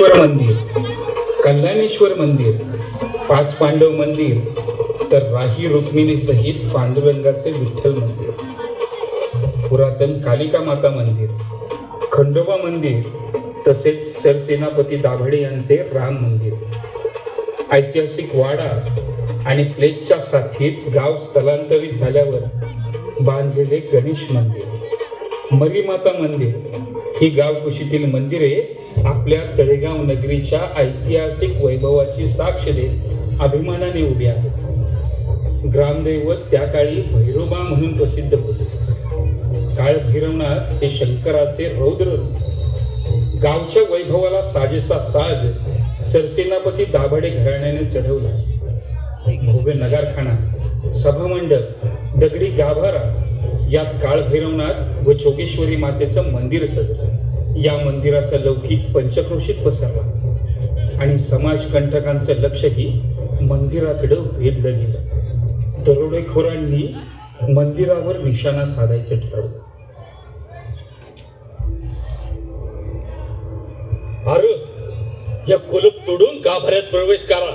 सिद्धेश्वर मंदिर कल्याणेश्वर मंदिर पाच पांडव मंदिर तर राही रुक्मिणी सहित पांडुरंगाचे विठ्ठल मंदिर पुरातन कालिका माता मंदिर खंडोबा मंदिर तसेच सरसेनापती दाभाडे यांचे राम मंदिर. ऐतिहासिक वाडा आणि प्लेगच्या साथीत गाव स्थलांतरित झाल्यावर बांधलेले गणेश मंदिर मरीमाता मंदिर ही गावकुशीतील मंदिरे आपल्या तळेगाव नगरीच्या ऐतिहासिक वैभवाची साक्ष देत अभिमानाने उभी आहेत. ग्रामदैवत त्या काळी भैरोबा म्हणून प्रसिद्ध होते. काळ भैरवनाथ हे शंकराचे रौद्र रूप. गावच्या वैभवाला साजेसा साज सरसेनापती दाभाडे घराण्याने चढवला. भव्य नगारखाना सभामंडप दगडी गाभारा यात काळभैरवनाथ व जोगेश्वरी मातेचं मंदिर सजलं. या मंदिराचा लौकिक पंचक्रोशीत पसरला. आणि समाजकंटकांचं लक्षही मंदिराकडं वेधलं गेलं. दरोडेखोरांनी मंदिरावर निशाणा साधायचं ठरवलं. अरे या कुलूप तोडून गाभाऱ्यात प्रवेश करा.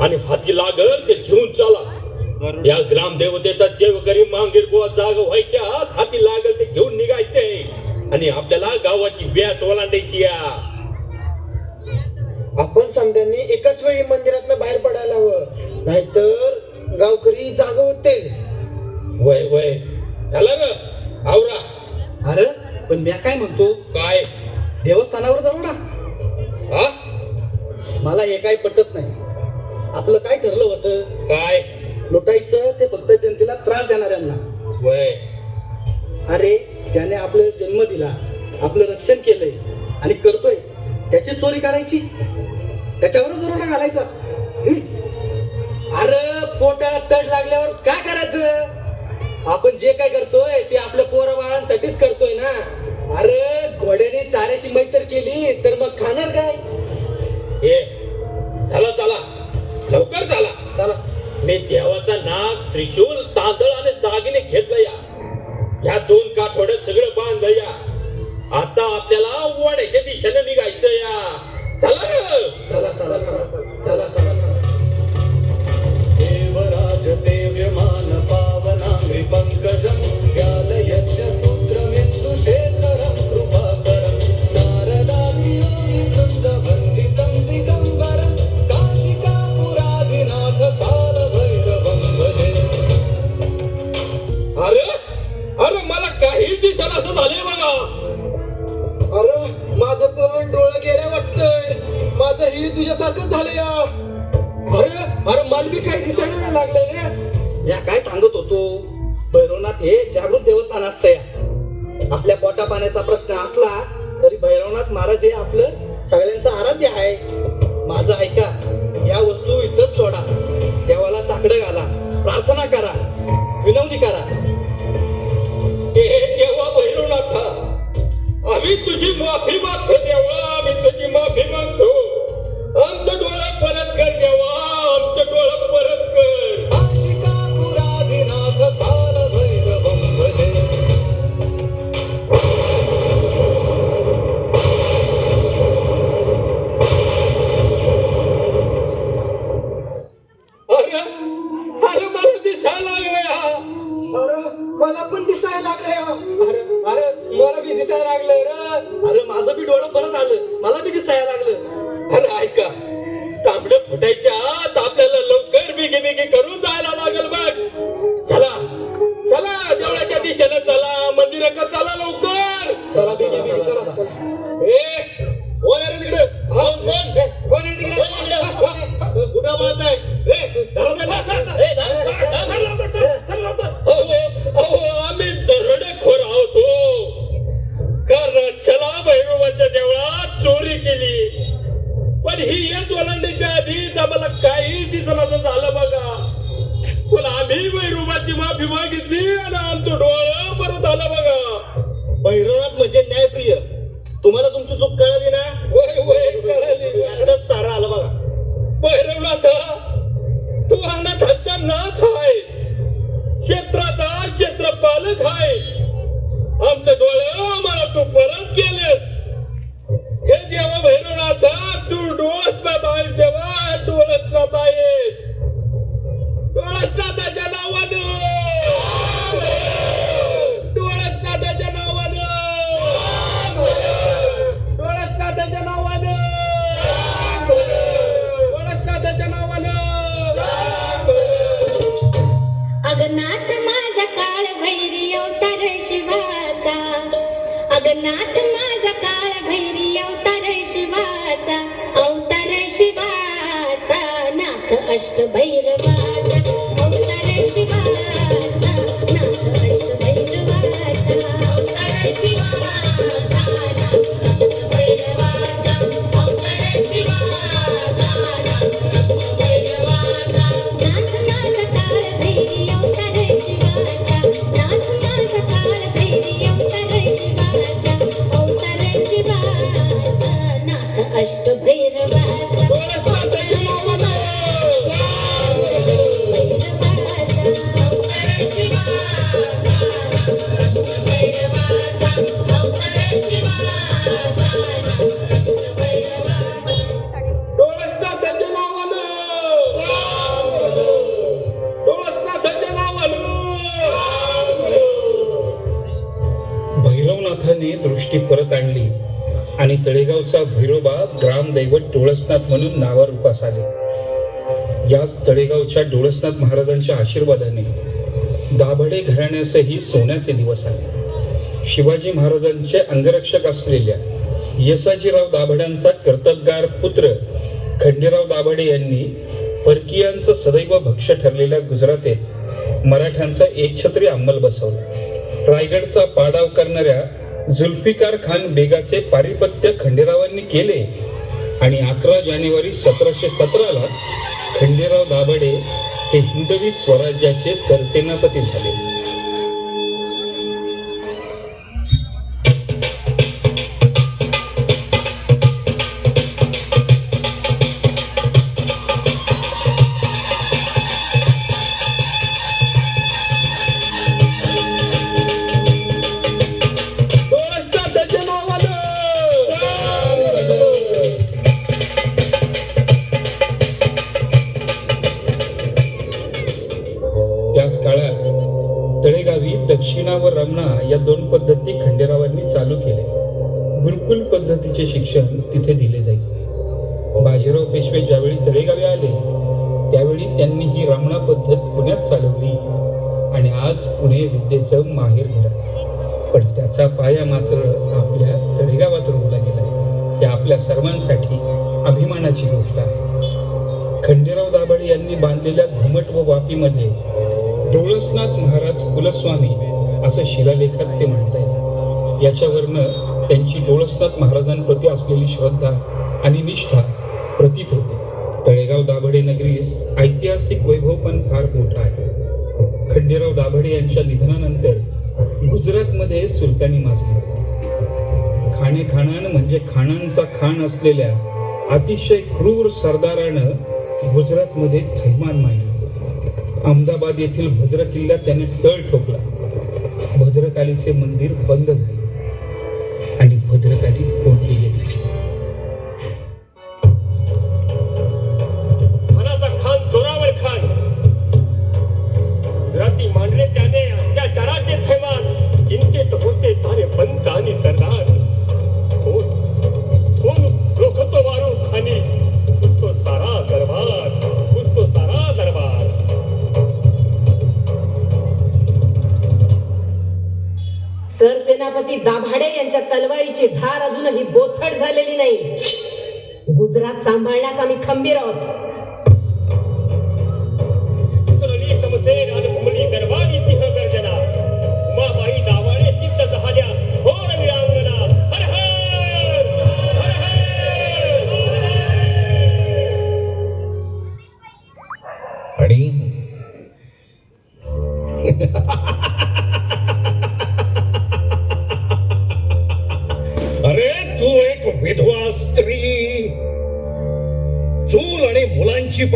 आणि हाती लागल ते घेऊन चला. या ग्रामदेवतेचा सेवकरी मांगीर बुवा जाग व्हायच्या आत हाती लागल ते घेऊन निघायचे. आणि आपल्याला गावाची व्यास ओलांडायची या. आपण समध्यांनी एकाच वेळी मंदिरात बाहेर पडायला हवं. नाहीतर गावकरी जाग होते. वय वय. झालं ग. आवरा. अरे पण मी काय म्हणतो? काय? देवस्थानावर जाऊ ना. हा? मला हे काय पटत नाही. आपलं काय ठरलं होतं? काय? लुटायचं ते फक्त जनतेला त्रास देणाऱ्यांना. वय. अरे ज्याने आपलं जन्म दिला आपलं रक्षण केलंय आणि करतोय त्याची चोरी करायची. त्याच्यावरच दरोडा घालायचा? अरे पोटाला तड लागल्यावर काय करायचं? आपण जे काय करतोय ते आपल्या पोरा बाळांसाठीच करतोय ना. अरे घोड्याने चाऱ्याशी मैत्र केली तर मग खाणार काय? हे चला चला. लवकर चला. चला. मी देवाचा नाग त्रिशूल तांदळ आणि दागिने घेतलं या. ह्या दोन काठोड्यात सगळं बांधलं या. आता आपल्याला वाड्याच्या दिशेने निघायचं या. चला ग. चला चला चला चला चला चला. देवराज सेव्यमान पावना पंकजम प्रार्थना करा. विनवणी करा. लवकर चला चला चला चला चला तुम्हाला तुमची चूक कळाली तळेगावचा भैरोबा ग्रामदैवत डोळसनाथ म्हणून नावारूपास आले. याच तळेगावच्या डोळसनाथ महाराजांच्या आशीर्वादाने दाभडे घराण्यासही सोन्याचे दिवस आले. शिवाजी महाराजांचे अंगरक्षक असलेल्या यसाजीराव दाभड्यांचा कर्तबगार पुत्र खंडेराव दाभडे यांनी परकीयांचं सदैव भक्ष ठरलेल्या गुजरातेत मराठ्यांचा एकछत्री अंमल बसवला रायगडचा पाडाव करणाऱ्या जुल्फिकार खान बेगाचे पारिपत्य खंडेरावांनी केले आणि अकरा जानेवारी सतराशे सतराला खंडेराव दाभाडे हे हिंदवी स्वराज्याचे सरसेनापती झाले. दक्षिणा या दोन पद्धती खंडेरावांनी चालू केल्या. गुरुकुल पद्धतीचे शिक्षण तिथे दिले जाईल बाजीराव पेशवे ज्यावेळी तळेगावी आले त्यावेळी त्यांनी ही रमणा पद्धत पुण्यात चालवली आणि आज पुणे विद्येचं माहेर घर पण त्याचा पाया मात्र आपल्या तळेगावात रोवला गेला हे आपल्या सर्वांसाठी अभिमानाची गोष्ट आहे. खंडेराव दाभाडे यांनी बांधलेल्या घुमट व वापीमध्ये डोळसनाथ महाराज कुलस्वामी असं शिलालेखात ते म्हणताय याच्यावरनं त्यांची डोळसनाथ महाराजांप्रती असलेली श्रद्धा आणि निष्ठा प्रतीत होते. तळेगाव दाभडे नगरीस ऐतिहासिक वैभव पण फार मोठा आहे. खंडेराव दाभडे यांच्या निधनानंतर गुजरातमध्ये सुलतानी माजली होती. खाणे खाणान म्हणजे खाणांचा खाण असलेल्या अतिशय क्रूर सरदारानं गुजरातमध्ये थैमान मांडलं. अहमदाबाद येथील भद्र किल्ल्यात त्याने तळ ठोकला. भद्रकालीचे मंदिर बंद झाले. आणि भद्रकाली कोणती गेली? मनाचा खान जोरावर खान. गुजराती मांडले त्याने अत्याचाराचे थैमान. चिंतेत होते सारे बंद दाभाडे यांच्या तलवारीची धार अजूनही बोथट झालेली नाही. गुजरात सांभाळण्यास आम्ही खंबीर आहोत.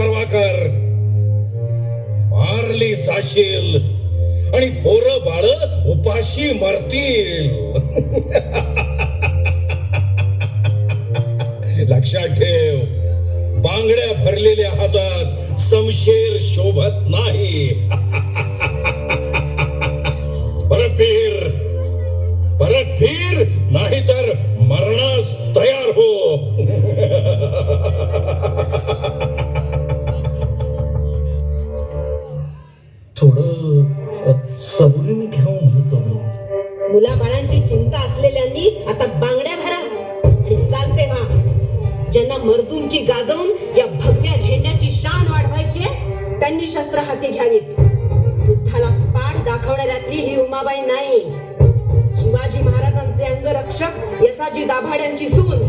पर्वा कर मारली जाशील आणि पोरं बाळ उपाशी मरतील. लक्षात ठेव. बांगड्या भरलेल्या हातात समशेर शोभत नाही. परत फिर. परत फिर. सवरीने घेऊन म्हणतो मुलाबाळांची चिंता असलेल्यांनी आता बांगड्या भरा आणि चालते वा ज्यांना मर्दून की गाजवून या भगव्या झेंड्याची शान वाढवायची त्यांनी शस्त्र हाती घ्यावीत. युद्धाला पाठ दाखवण्यातली ही उमाबाई नाही. शिवाजी महाराजांचे अंगरक्षक यसाजी दाभाड्यांची सून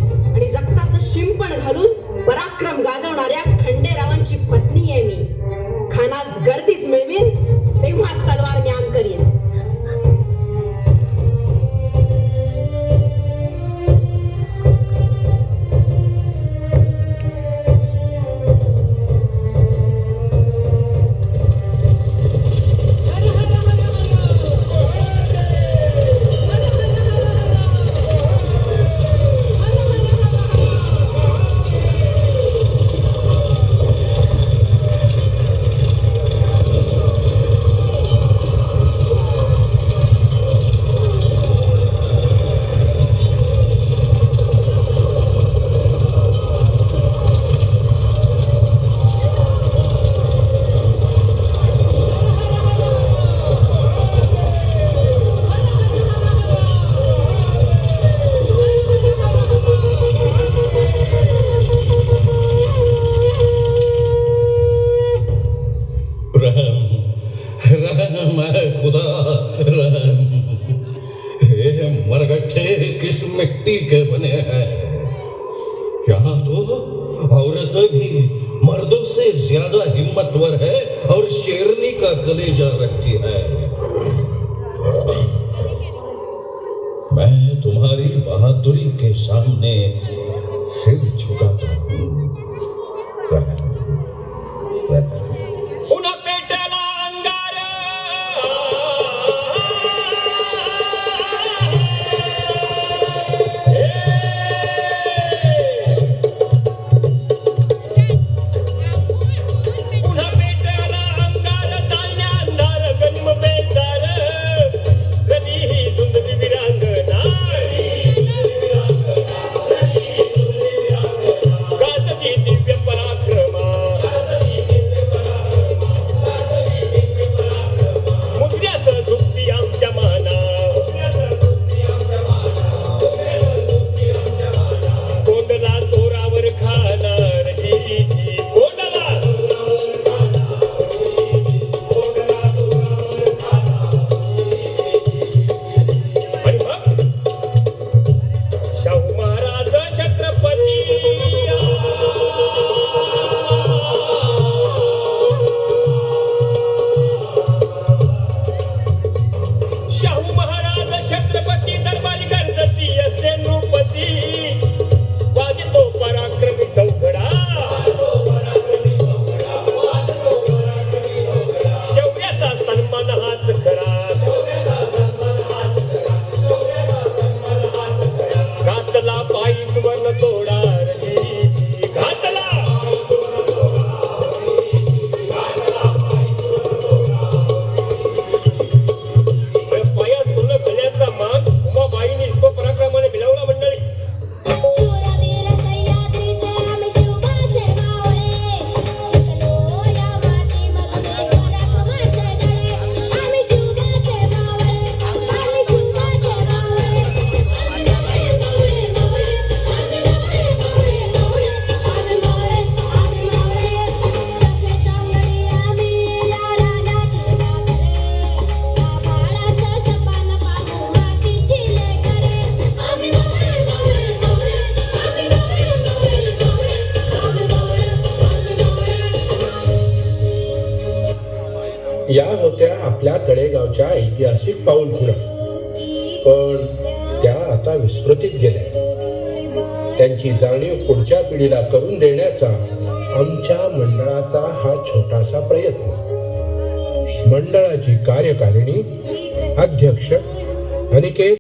तुम्हारी बहादुरी के सामने सिर झुका या होत्या आपल्या तळेगावच्या ऐतिहासिक पाऊलखुणा पण त्या आता विस्मृतीत गेल्या. त्यांची जाणीव पुढच्या पिढीला करून देण्याचा आमच्या मंडळाचा हा छोटासा प्रयत्न. मंडळाची कार्यकारिणी अध्यक्ष अनिकेत